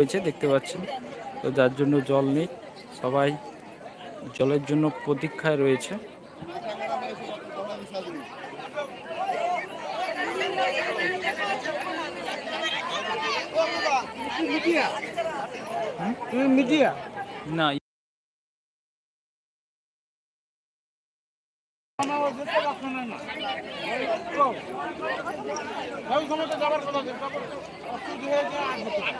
রয়েছে দেখতে পাচ্ছেন। তো যার জন্য জল নেই সবাই জলের জন্য প্রতীক্ষায় রয়েছে। মিডিয়া? না যাবার কথা অসুবিধা হয়েছে আর হতে পারে।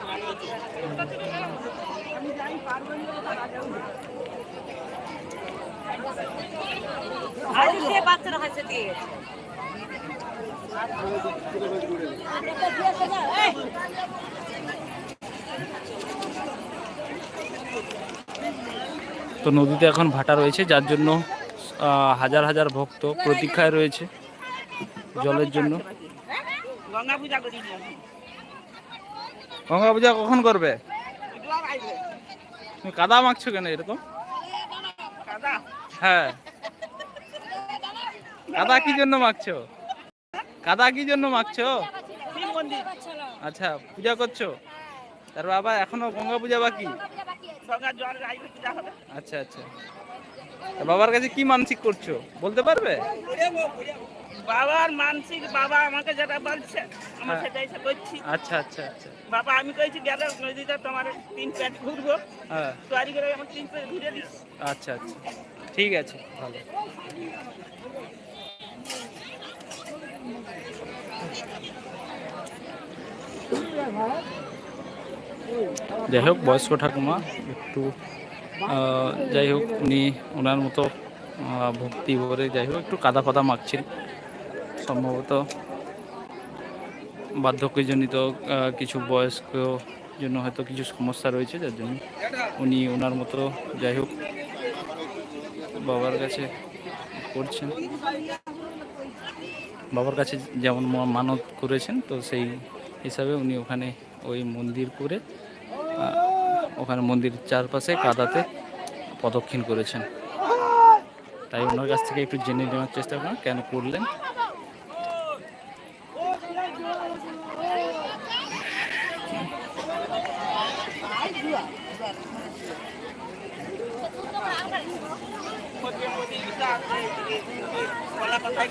আজ সে বাচ্চারা কাছে দিয়ে গেছে তো নদীতে এখন ভাটা রয়েছে যার জন্য হাজার হাজার ভক্ত প্রতীক্ষায় রয়েছে জলের জন্য। গঙ্গা পূজা কখন করবে? তুমি কাদা মাখছো কেন এরকম? হ্যাঁ। কাদা কি জন্য মাখছো? কাদা কি জন্য মাখছো? আচ্ছা পূজা করছ? তার বাবা এখনও গঙ্গা পূজা বাকি? আচ্ছা আচ্ছা। বাবার কাছে কি মানসিক করছ? বলতে পারবে? বাবার মানসিক বাবা আমাকে যেটা বলছে আমি হ্যাঁ। সেটাই সে করছি। আচ্ছা আচ্ছা আচ্ছা। বাবা আমি কইছি গেলে নদীতে তোমার তিন প্যাট ঘুরবো। হ্যাঁ। তৈরি করে আমার তিন প্যাট ঘুরে দিস। আচ্ছা আচ্ছা। ঠিক আছে ভালো। যাই হোক, বয়স্ক ঠাকুমা, একটু যাই হোক, উনি ওনার মতো ভক্তি ভরে যাই হোক, একটু কাদা ফাদা মাখছেন। সম্ভবত বার্ধক্যজনিত কিছু বয়স্ক জন্য হয়তো কিছু সমস্যা রয়েছে, যার জন্য উনি ওনার মতো যাই হোক, বাবার কাছে করছেন। বাবার কাছে যেমন মানত করেছেন, তো সেই হিসাবে উনি ওখানে ওই মন্দির করে ওখানে মন্দির চারপাশে কাদাতে প্রদক্ষিণ করেছেন। তাই ওনার কাছ থেকে একটু জেনে নেওয়ার চেষ্টা করেন কেন করলেন।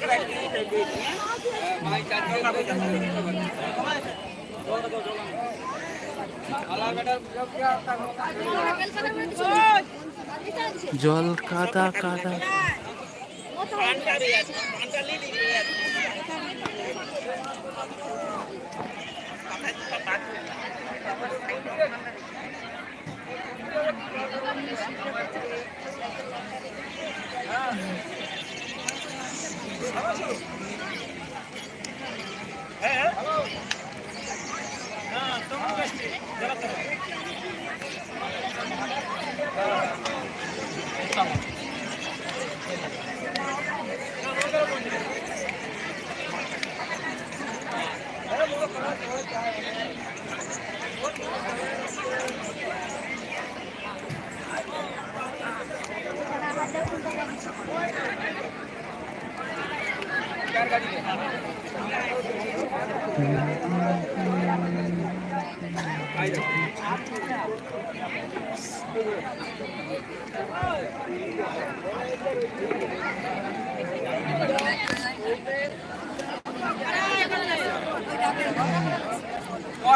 করে জল কাদা কাদা আরে বন্ধুটা একটু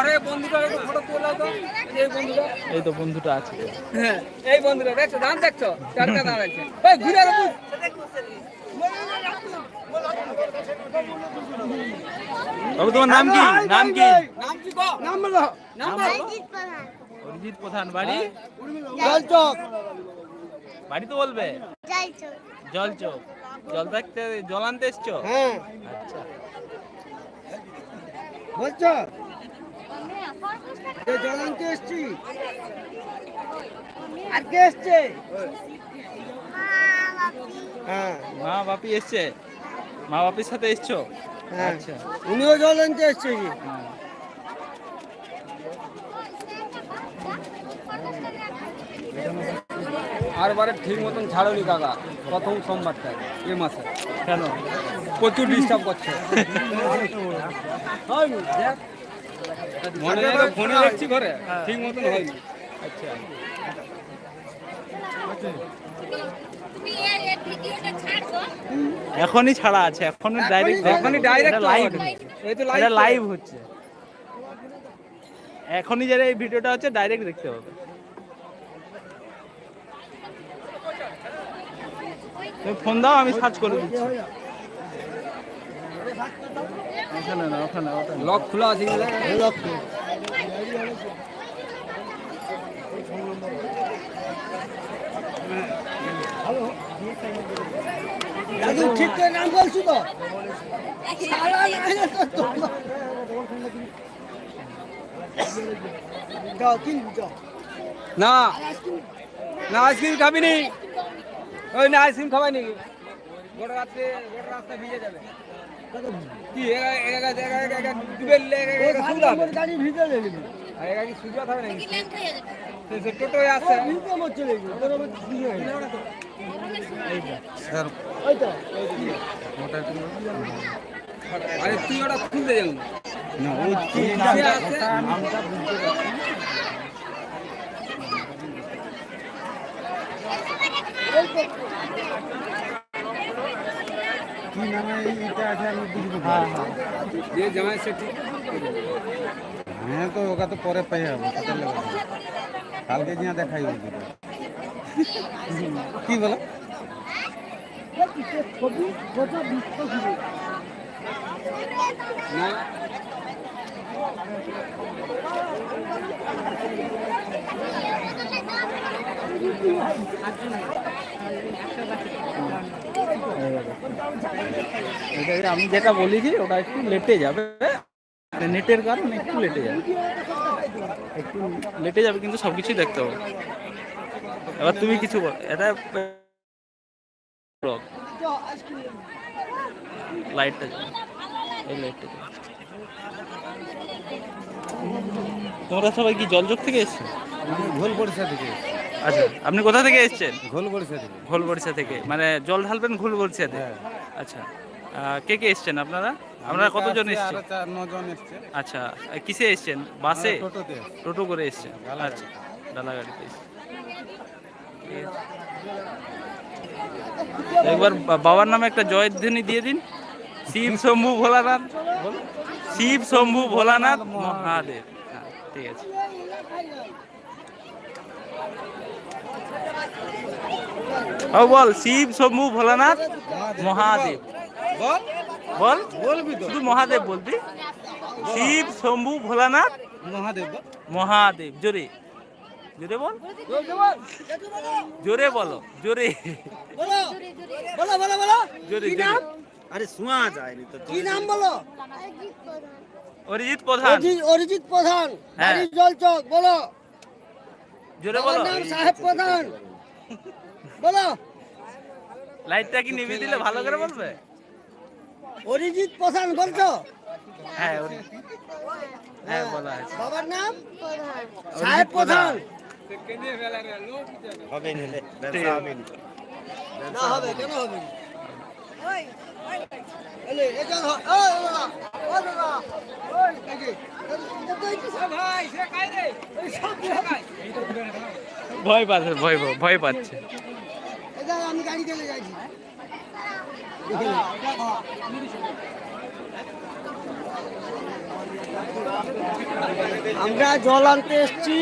এই বন্ধুটা এই তো বন্ধুটা আছে। হ্যাঁ এই বন্ধুটা দেখছ? ধান দেখছ? চারটা ঘুরে আরও ঘুর। বাবু তোমার নাম কি? নাম কি? নাম কি গো নাম বলো। নাম বলো। অরিজিৎ প্রধান। বাড়ি? জল চক বাড়ি তো বলবে? জল চোখ জল থাকতে জল আনতে এসছো? হ্যাঁ। আচ্ছা। বলছো? এই জল আনতে এসছি। আর কে এসছে? হ্যাঁ। মা বাপি এসছে? মা বাপির সাথে এসছো? হ্যাঁ। আচ্ছা। উনিও জল আনতে এসছে হ্যাঁ। আর বারে ঠিক মতন ছাড়নি কাকা প্রথম সোমবারটা এ মাসে। কেন? প্রচুর ডিস্টার্ব করছে। মনে ফোনে দেখছি ঘরে ঠিক মতন হয়নি। আচ্ছা। এখনই ছাড়া আছে এখনই ডাইরেক্ট এখনই ডাইরেক্ট লাইভ এই তো এটা লাইভ হচ্ছে। এখনই যারা এই ভিডিওটা হচ্ছে ডাইরেক্ট দেখতে হবে। তুমি ফোন দাও আমি সার্চ করে দিচ্ছি। ওখানে না ওখানে লক খোলা আছে বলে? দাদু ঠিক করে নাম বলছি তো না না আইসক্রিম খাবি নি ওই না আইসক্রিম খাবাই নি গোটা রাত্রে গোটা রাস্তা ভিজে যাবে। কি একা একা একা একা যাবে আর কি সে টোটো আসছে ভিতরে আমার চলে গেছে তোর আবার কি হয়ে গেল? ওই তো আরে তুই ওটা খুলতে যাবি না। ওই আছে যে জামাই সে হ্যাঁ তো ওটা তো পরে পাই যাব কালকে দেখাই কি বলো? আমি যেটা বলেছি ওটা একটু লেটে যাবে। নেটের কারণে একটু লেটে যাবে। একটু লেটে যাবে কিন্তু সব কিছুই দেখতে হবে। এবার তুমি কিছু বল এটা লাইটটা এই লাইটটা তোমরা সবাই কি জলযোগ থেকে এসছো? ঘোল পরিষা থেকে আচ্ছা আপনি কোথা থেকে এসেছেন? ঘোল পরিষা থেকে। ঘোলবরিশা থেকে। মানে জল ঢালবেন ঘোলবরিশাতে? আচ্ছা কে কে এসছেন আপনারা? আপনারা কতজন এসছেন আচ্ছা কিসে এসছেন? বাসে? টোটো করে এসছেন। আচ্ছা ডালা গাড়িতে এসছেন। একবার বাবার নামে একটা জয়ধ্বনি দিয়ে দিন। শিব শম্ভু ভোলানাথ। শিব শম্ভু ভোলানাথ মহাদেব। হ্যাঁ ঠিক আছে। ও বল শিব শম্ভু ভোলানাথ মহাদেব। বল। বল। বলবি শুধু মহাদেব বলবি? শিব শম্ভু ভোলানাথ মহাদেব মহাদেব। জোরে। জোরে বল। জোরে বলো। জোরে বলো বলো। বলো বলো জোরে নাম? আরে শোনা যায়নি তো কি নাম বলো? অরিজিৎ প্রধান। অরিজিৎ- অরিজিৎ প্রধান। হ্যাঁ। বাড়ি জলচক বলো। জোরে বলো। নাম সাহেব প্রধান। বলো। লাইটটা কি নিভিয়ে দিলে ভালো করে বলবে? অরিজিৎ প্রধান বলছো? হ্যাঁ হ্যাঁ বলা আছে বাবার নাম? সাহেব প্রধান। হবে। না হবে কেন হবে। ভয় পাচ্ছে ভয় ভয়- ভয় পাচ্ছে আমি গাড়ি চলে যাচ্ছি আমরা জল আনতে এসছি।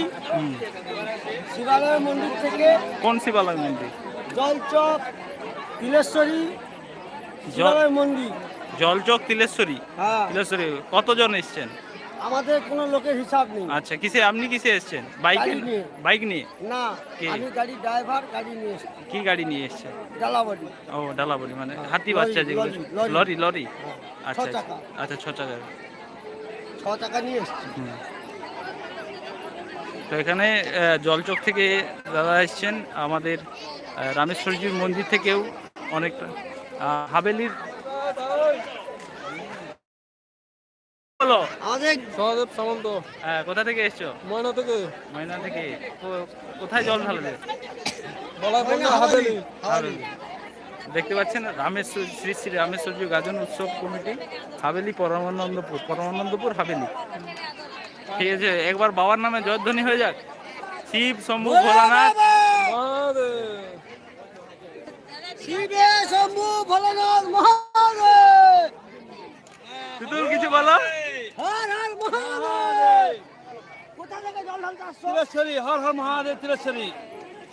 শিবালয় মন্দির থেকে কোন শিবালয় মন্দির? জলচক তিলেশ্বরী শিবালয় মন্দির। জলচক তিলেশ্বরী? হ্যাঁ। তিলেশ্বরী কতজন এসছেন? আমাদের কোনো লোকের হিসাব নেই। আচ্ছা কিসে আপনি কিসে এসছেন? বাইকে নিয়ে। বাইক নিয়ে? না আমি গাড়ি ড্রাইভার গাড়ি নিয়ে এসছি। কি গাড়ি নিয়ে এসছেন? ডালাবাড়ি। ও ডালাবড়ি মানে হাতি বাচ্চা যেগুলো লরি, লরি। হ্যাঁ, আচ্ছা আচ্ছা ছ চাকা। ছ টাকা নিয়ে এসছি। তো এখানে জলচক থেকে দাদা এসছেন। আমাদের রামেশ্বরজির মন্দির থেকেও অনেকটা আহ, হাভেলির বলো। আমাদের সহদেব সামন্ত। হ্যাঁ, কোথা থেকে এসছো? ময়না থেকে। ময়না থেকে। কোথায় জল ঢালবে? বলা হাভেলি। দেখতে পাচ্ছেন রামেশ্বর শ্রী শ্রী রামেশ্বরজি গাজন উৎসব কমিটি হাভেলি পরমানন্দপুর পরমানন্দপুর হাভেলি ঠিক আছে একবার বাবার নামে জয়ধ্বনি হয়ে যাক। শিব শম্ভু ভোলানাথ। শিবে শম্ভু ভোলানাথ মহাদেব! তুতুল কিছু বলো? হর হর মহাদেব! কোথা থেকে জল ঢালতে আসছো? তিলেশ্বরী হর হর মহাদেব তিলেশ্বরী।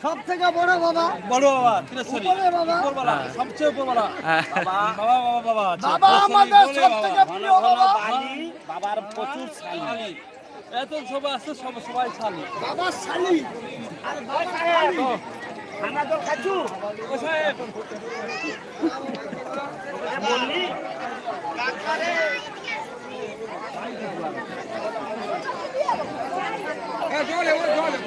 সব থেকে বড় বাবা? বড় বাবা তিলেশ্বরী উপরে বাবা? উপরবালা সবচেয়ে উপরবালা হ্যাঁ। বাবা বাবা বাবা বাবা বাবা আমাদের সব থেকে প্রিয় বাবা। বাবার প্রচুর শালি। এত সবাই আছে সব সবাই শালি। বাবা শালি। ও সাহেব এ জল এ ওই জল বর্তমান জল ওই জল এ গঙ্গা জল ভুয়া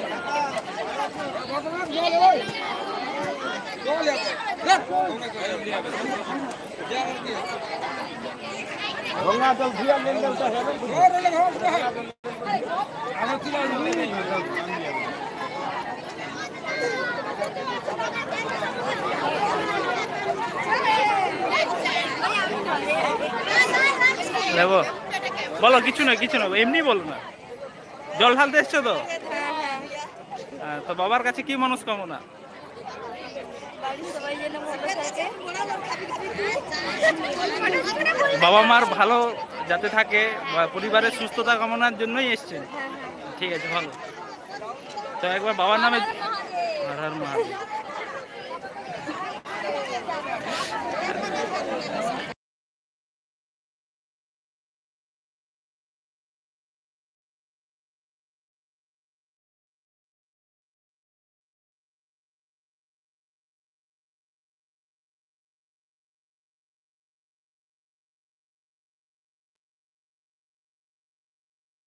দেবো বলো কিছু না কিছু না এমনি বলো না। জল ঢালতে এসছো তো? তো বাবার কাছে কি মনস্কামনা? বাবা মার ভালো যাতে থাকে পরিবারের সুস্থতা কামনার জন্যই এসছেন। ঠিক আছে ভালো। তো একবার বাবার নামে আর মহাদেব।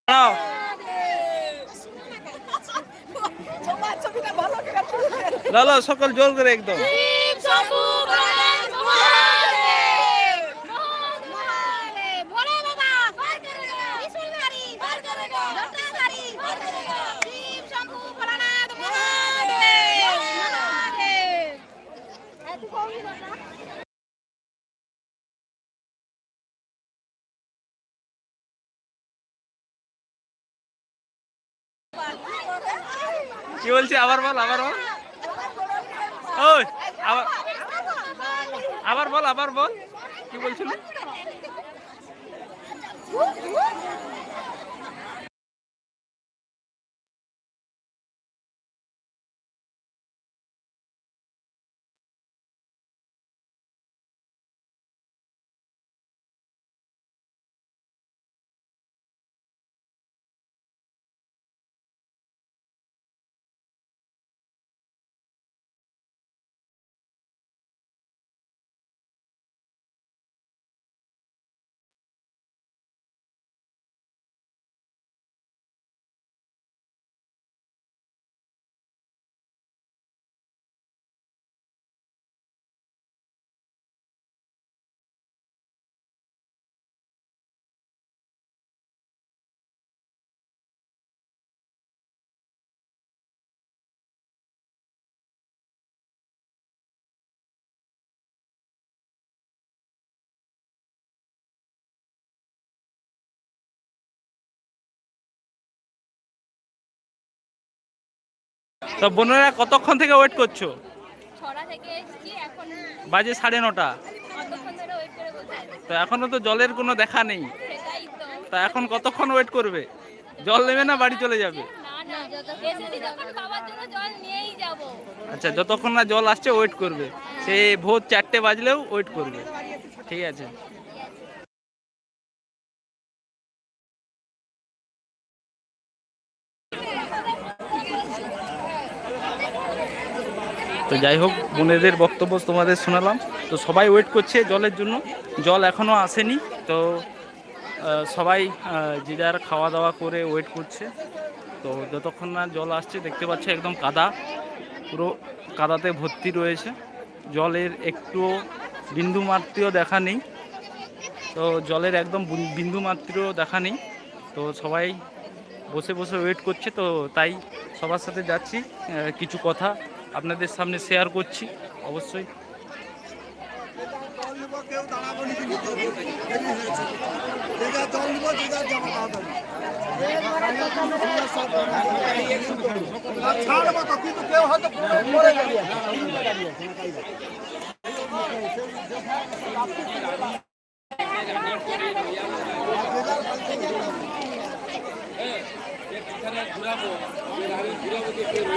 সকল জোর করে একদম শিব শম্ভু ভোলানাথ মহাদেব মহাদেব ভোলে বাবা বার করেগা ত্রিশূলধারী বার করেগা জটাধারী বার করেগা শিব শম্ভু ভোলানাথ মহাদেব মহাদেব এত কবি কথা কি বলছি আবার বল আবার বল। ওই আবার আবার বল আবার বল। কি বলছিল? তো বোনেরা কতক্ষণ থেকে ওয়েট করছ? বাজে সাড়ে নটা। তো এখনও তো জলের কোনো দেখা নেই। তা। এখন কতক্ষণ ওয়েট করবে? জল নেবে না বাড়ি চলে যাব? আচ্ছা যতক্ষণ না জল আসছে ওয়েট করবে। সে ভোর চারটে বাজলেও ওয়েট করবে। ঠিক আছে। তো যাই হোক, বোনেদের বক্তব্য তোমাদের শোনালাম। তো সবাই ওয়েট করছে জলের জন্য। জল এখনও আসেনি, তো সবাই যে যার খাওয়া দাওয়া করে ওয়েট করছে। তো যতক্ষণ না জল আসছে, দেখতে পাচ্ছে একদম কাদা। পুরো কাদাতে ভর্তি রয়েছে। জলের একটু বিন্দু মাত্রীয় দেখা নেই। তো জলের একদম বুন- বিন্দু মাত্রীয় দেখা নেই। তো সবাই বসে বসে ওয়েট করছে, তো তাই সবার সাথে যাচ্ছি। কিছু কথা আপনাদের সামনে শেয়ার করছি অবশ্যই কেউ দাঁড়াবো নি কিন্তু যে যার জল দিব যে যার জামা তাড়াতাড়ি আর ছাড়বো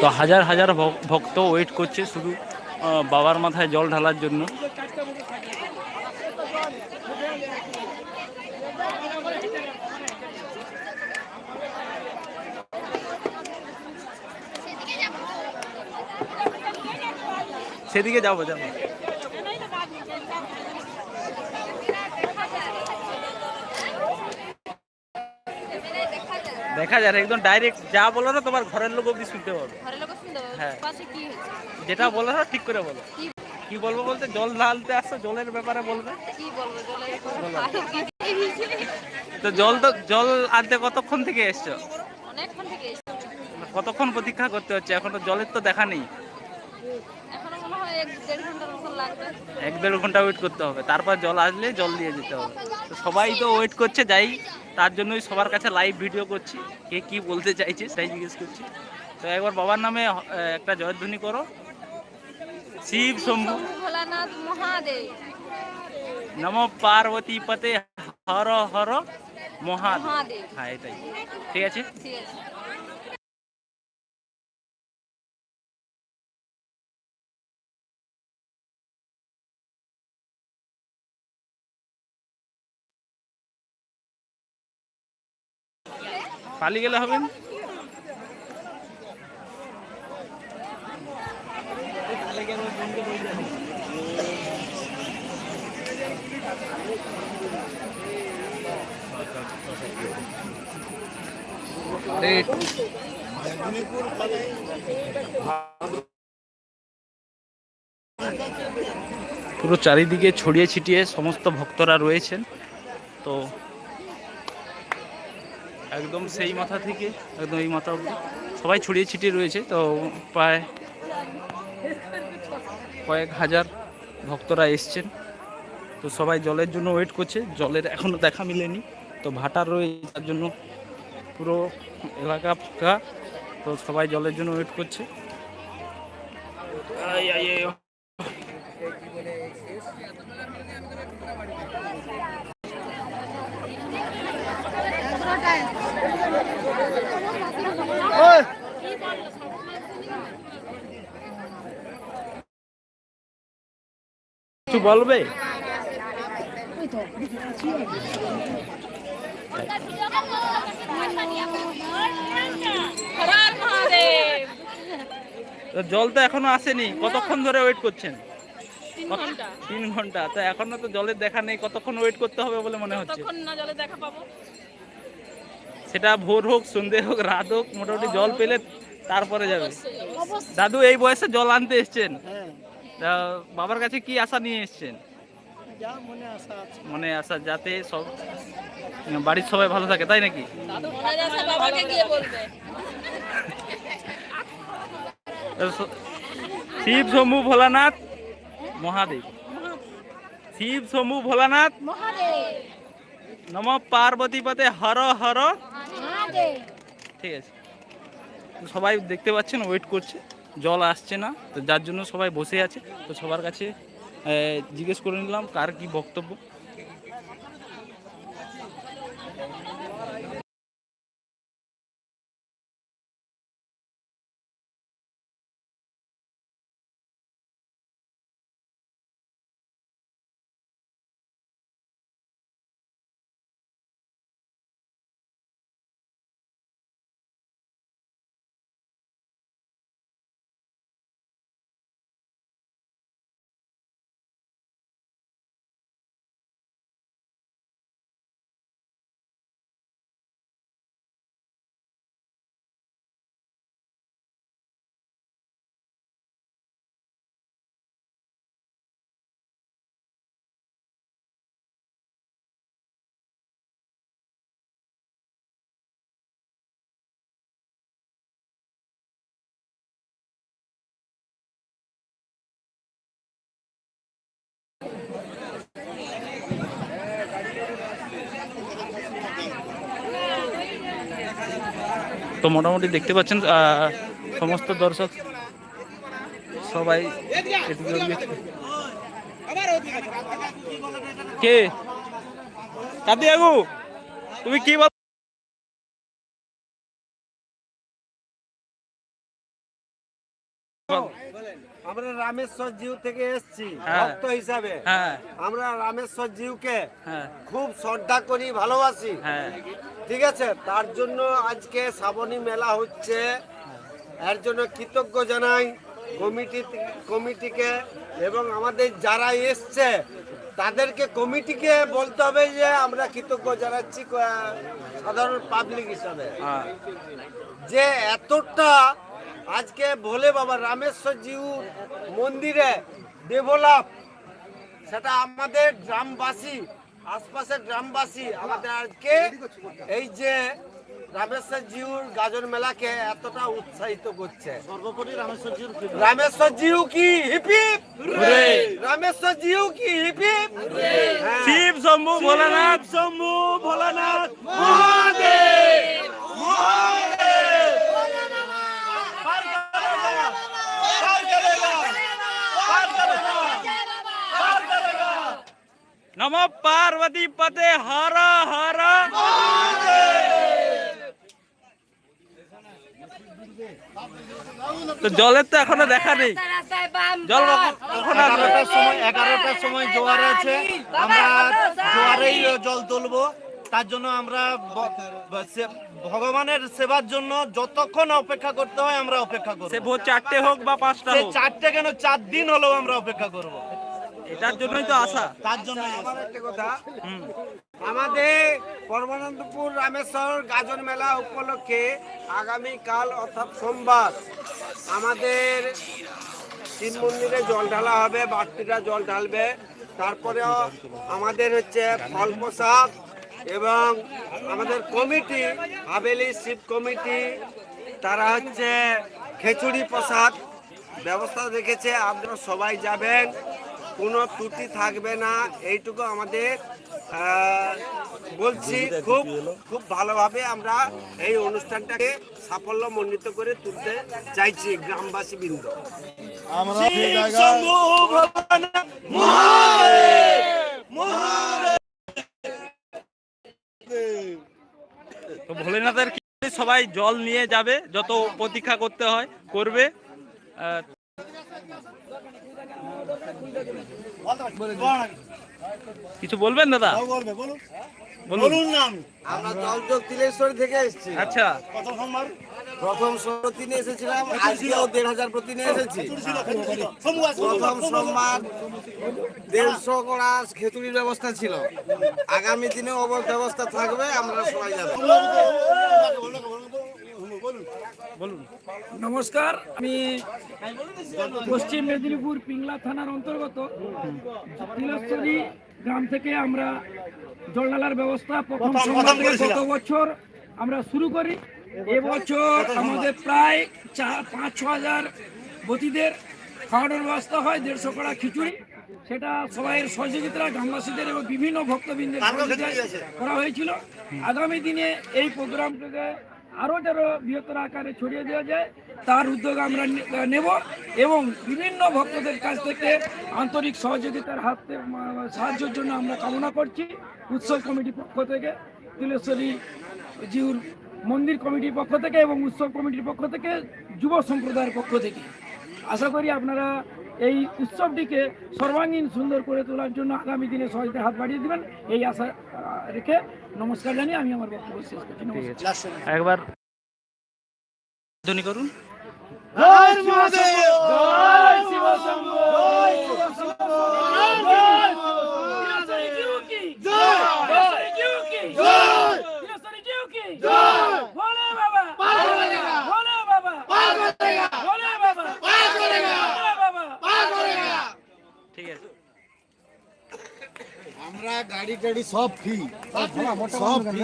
তো হাজার হাজার ভক্ত ওয়েট করছে শুধু বাবার মাথায় জল ঢালার জন্য। সেদিকে যাব যাব। দেখা যায় একদম ডাইরেক্ট যা বলো না তোমার ঘরের লোক অব্দি শুনতে পাবে। ঘরের লোক শুনতে পাবে। হ্যাঁ। যেটা বলো না ঠিক করে বলো। কি বলব বলতে জল ঢালতে আসছো জলের ব্যাপারে বলবে। কি জলের? তো জল তো জল আনতে কতক্ষণ থেকে এসছো? অনেকক্ষণ থেকে এসেছে। কতক্ষণ প্রতীক্ষা করতে হচ্ছে? এখন তো জলের তো দেখা নেই। এখনও মনে হয় এক দেড় ঘণ্টার মতন লাগবে এক দেড় ঘণ্টা ওয়েট করতে হবে। তারপর জল আসলে জল দিয়ে যেতে হবে। তো সবাই তো ওয়েট করছে যাই তার জন্যই সবার কাছে লাইভ ভিডিও করছি। কে কি বলতে চাইছে সেটাই জিজ্ঞেস করছি। তো একবার বাবার নামে একটা জয়ধ্বনি করো। শিব শম্ভু। ভোলানাথ মহাদেব। নম পার্বতী পতে হর হর মহাদেব। হ্যাঁ এটাই। ঠিক আছে। পালিয়ে গেলে হবে না? আরে পুরো চারিদিকে ছড়িয়ে ছিটিয়ে সমস্ত ভক্তরা রয়েছেন তো একদম সেই মাথা থেকে, একদম এই মাথা অবধি। সবাই ছড়িয়ে ছিটিয়ে রয়েছে, তো প্রায় কয়েক হাজার ভক্তরা এসছেন। তো সবাই জলের জন্য ওয়েট করছে, জলের এখনও দেখা মিলেনি। তো ভাটার রয়েছে, তার জন্য পুরো এলাকা ফাঁকা। তো সবাই জলের জন্য ওয়েট করছে। কিছু বলবে? তো জল তো এখনও আসেনি কতক্ষণ ধরে ওয়েট করছেন? তিন ঘণ্টা। তো এখনও তো জলের দেখা নেই কতক্ষণ ওয়েট করতে হবে বলে মনে হচ্ছে? তখন না জলে দেখা পাবো? সেটা ভোর হোক সন্ধে হোক রাত হোক মোটামুটি জল পেলে তারপরে যাবে। দাদু এই বয়সে জল আনতে এসছেন? তা বাবার কাছে কি আশা নিয়ে এসছেন? মনে আশা যাতে সব বাড়ির সবাই ভালো থাকে তাই নাকি? মনে শিব শম্ভু ভোলানাথ মহাদেব। শিব শম্ভু ভোলানাথ নম পার্বতী পতে হর। হর ঠিক আছে। সবাই দেখতে পাচ্ছেন ওয়েট করছে। জল আসছে না, তো যার জন্য সবাই বসে আছে। তো সবার কাছে জিজ্ঞেস করে নিলাম কার কি বক্তব্য। তো মোটামুটি দেখতে পাচ্ছেন সমস্ত দর্শক সবাই কে? কাদি আগু তুমি কি বল আমরা রামেশ্বর জিউ থেকে এসেছি হ্যাঁ। ভক্ত হিসাবে। হ্যাঁ। আমরা রামেশ্বর জিউকে হ্যাঁ। খুব শ্রদ্ধা করি ভালোবাসি। হ্যাঁ। ঠিক আছে? তার জন্য আজকে শ্রাবণী মেলা হচ্ছে। এর জন্য কৃতজ্ঞ জানাই কমিটি কমিটিকে এবং আমাদের যারা এসছে তাদেরকে কমিটিকে বলতে হবে যে আমরা কৃতজ্ঞ জানাচ্ছি সাধারণ পাবলিক হিসাবে। হ্যাঁ। যে এতটা আজকে ভোলে বাবা রামেশ্বর জিউ মন্দিরে ডেভেলপ সেটা আমাদের গ্রামবাসী আশপাশের গ্রামবাসী আমাদের আজকে এই যে রামেশ্বর জিউর গাজন মেলাকে এতটা উৎসাহিত করছে। সর্বোপরি রামেশ্বর জিউ রামেশ্বর জিউ কি হিপিপ? রামেশ্বর জিউ কি হিপিপ? হ্যাঁ। শিব শম্ভু ভোলানাথ। শম্ভু ভোলানাথ। নম পার্বতী পতে হর হর। তো জলের তো এখনও দেখা নেই। জল কখন- এগারোটার সময় এগারোটার সময় জোয়ার আছে আমরা জোয়ারেই জল তুলবো। তার জন্য আমরা ভগবানের সেবার জন্য যতক্ষণ অপেক্ষা করতে হয় আমরা অপেক্ষা করব। চারটে হোক বা পাঁচটা হোক। চারটে কেন চার দিন হলেও আমরা অপেক্ষা করব। এটার জন্যই তো আশা। তার জন্য আমার একটা কথা। আমাদের পরমানন্দপুর রামেশ্বর গাজন মেলা উপলক্ষে আগামী কাল অর্থাৎ সোমবার আমাদের শিব মন্দিরে জল ঢালা হবে বাড়তিরা জল ঢালবে। তারপরে আমাদের হচ্ছে ফল প্রসাদ এবং আমাদের কমিটি হাবেলি শিব কমিটি তারা হচ্ছে খিচুড়ি প্রসাদ ব্যবস্থা রেখেছে। আপনারা সবাই যাবেন। কোনো ত্রুটি থাকবে না। এইটুকু আমাদের বলছি খুব খুব ভালোভাবে আমরা এই অনুষ্ঠানটাকে সাফল্য মণ্ডিত করে তুলতে চাইছি গ্রামবাসী বৃন্দ আমরা তো ভোলেনাথের সবাই জল নিয়ে যাবে যত প্রতীক্ষা করতে হয় করবে। আহ, কিছু বলবেন দাদা? বলুন। আমরা জলযোগ তিলেশ্বরী থেকে এসেছি। আচ্ছা। প্রথম প্রতিনে এসেছিলাম আজকেও দেড় হাজার প্রতিনে এসেছি। প্রথম সোমবার দেড়শো কড়া খেতুড়ির ব্যবস্থা ছিল। আগামী দিনে অবর ব্যবস্থা থাকবে আমরা সবাই যাব। বলুন। নমস্কার আমি পশ্চিম মেদিনীপুর পিংলা থানার অন্তর্গত গ্রাম থেকে আমরা জলডালার ব্যবস্থা প্রথম গত বছর আমরা শুরু করি। এবছর আমাদের প্রায় চার পাঁচ ছ হাজার বতীদের খাওয়ানোর ব্যবস্থা হয় দেড়শো কড়া খিচুড়ি। সেটা সবাইয়ের সহযোগিতা গ্রামবাসীদের এবং বিভিন্ন ভক্তবৃন্দের করা হয়েছিল। আগামী দিনে এই প্রোগ্রামটাকে আরও যেন বৃহত্তর আকারে ছড়িয়ে দেওয়া যায়, তার উদ্যোগ আমরা নেব এবং বিভিন্ন ভক্তদের কাছ থেকে আন্তরিক সহযোগিতার হাতে সাহায্যের জন্য আমরা কামনা করছি। উৎসব কমিটির পক্ষ থেকে, তিলেশ্বরী জিউর মন্দির কমিটির পক্ষ থেকে এবং উৎসব কমিটির পক্ষ থেকে, যুব সম্প্রদায়ের পক্ষ থেকে। আশা করি আপনারা এই উৎসবটিকে সর্বাঙ্গীন সুন্দর করে তোলার জন্য আগামী দিনে সহজে হাত বাড়িয়ে দেবেন। এই আশা রেখে নমস্কার জানিয়ে আমি আমার বক্তব্য শেষ করছি। নমস্কার। একবার ধ্বনি করুন। ঠিক আমরা গাড়ি টাড়ি সব ফ্রি সব ফ্রি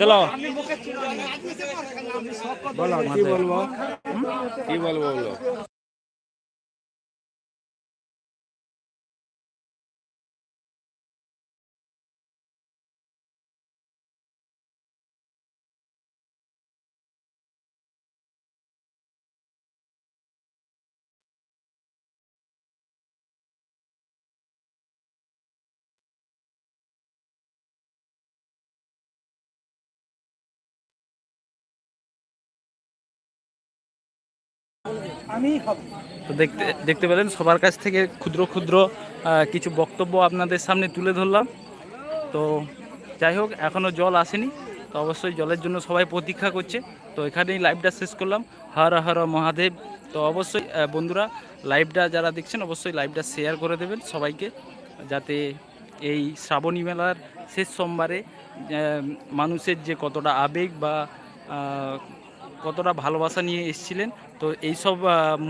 চলো। কি বলব? কি বলব বলো। তো দেখতে দেখতে পেলেন সবার কাছ থেকে ক্ষুদ্র ক্ষুদ্র কিছু বক্তব্য আপনাদের সামনে তুলে ধরলাম। তো যাই হোক এখনও জল আসেনি, তো অবশ্যই জলের জন্য সবাই প্রতীক্ষা করছে। তো এখানেই লাইভটা শেষ করলাম। হর হর মহাদেব। তো অবশ্যই বন্ধুরা, লাইভটা যারা দেখছেন, অবশ্যই লাইভটা শেয়ার করে দেবেন সবাইকে, যাতে এই শ্রাবণী মেলার শেষ সোমবারে মানুষের যে কতটা আবেগ বা কতটা ভালোবাসা নিয়ে এসেছিলেন। তো এইসব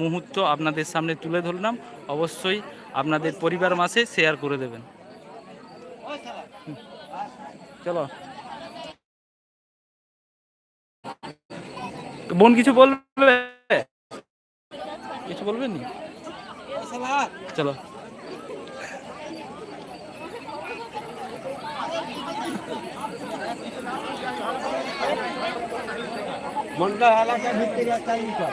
মুহূর্ত আপনাদের সামনে তুলে ধরলাম। অবশ্যই আপনাদের পরিবার মাসে শেয়ার করে দেবেন। চলো। বোন কিছু বলবে? কিছু বলবেন নি চলো। मंडळाला काय भेटते काय विचार